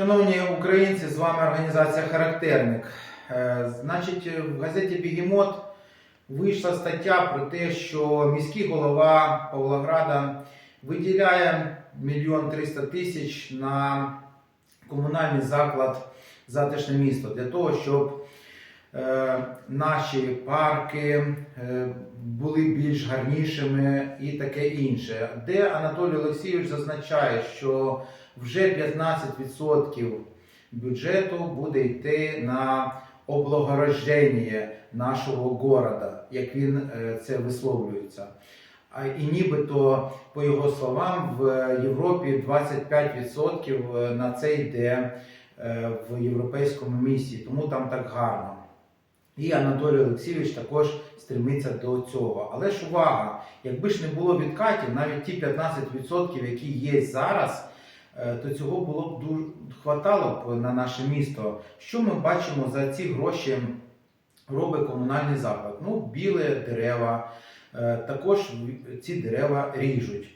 Шановні українці, з вами організація Характерник. Е, Значить, в газеті Бігемот вийшла стаття про те, що міський голова Павлограда виділяє мільйон триста тисяч на комунальний заклад Затишне місто для того, щоб наші парки е, були більш гарнішими і таке інше. Де Анатолій Олексійович зазначає, що вже 15% бюджету буде йти на облагороження нашого города, як він е, це висловлюється. І нібито, по його словам, в Європі 25% на це йде е, в європейському місті, тому там так гарно. І Анатолій Олексійович також стремиться до цього. Але ж увага, якби ж не було відкатів, навіть ті 15%, які є зараз, е, то цього було б дуже хватало б на наше місто. Що ми бачимо за ці гроші робить комунальний заклад? Ну, біле дерева, е, також ці дерева ріжуть,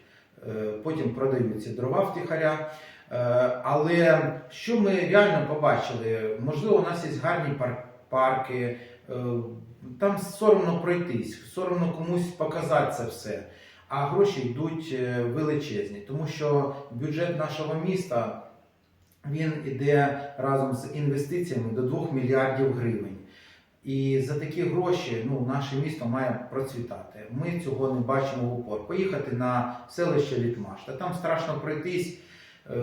е, потім продають ці дрова втихаря. Але що ми реально побачили? Можливо, у нас є гарні пар- парки, е, там соромно пройтись, соромно комусь показати це все. А гроші йдуть е, величезні, тому що бюджет нашого міста він іде разом з інвестиціями до 2 мільярдів гривень. І за такі гроші ну, наше місто має процвітати. Ми цього не бачимо в упор. Поїхати на селище Літмаш, та там страшно пройтись е,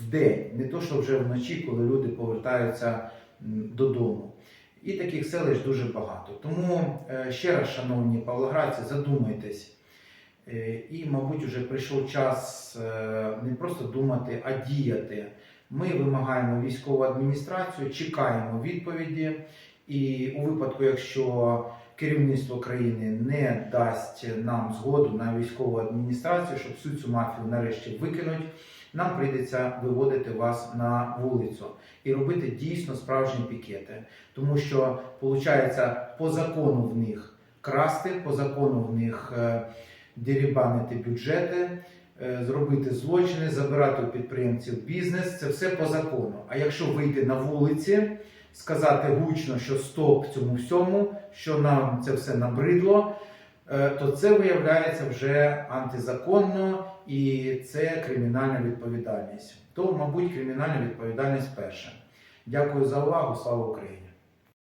в день, не то що вже вночі, коли люди повертаються додому. І таких селищ дуже багато. Тому е, ще раз, шановні павлоградці, задумайтесь. Е, І, мабуть, вже прийшов час е, не просто думати, а діяти. Ми вимагаємо військову адміністрацію, чекаємо відповіді. І у випадку, якщо керівництво країни не дасть нам згоду на військову адміністрацію, щоб всю цю мафію нарешті викинуть, нам прийдеться виводити вас на вулицю і робити дійсно справжні пікети. Тому що, виходить, по закону в них красти, по закону в них е, дерібанити бюджети, е, зробити злочини, забирати у підприємців бізнес. Це все по закону. А якщо вийти на вулиці, сказати гучно, що стоп цьому всьому, що нам це все набридло, е, то це виявляється вже антизаконно і це кримінальна відповідальність. То, мабуть, кримінальна відповідальність перша. Дякую за увагу. Слава Україні!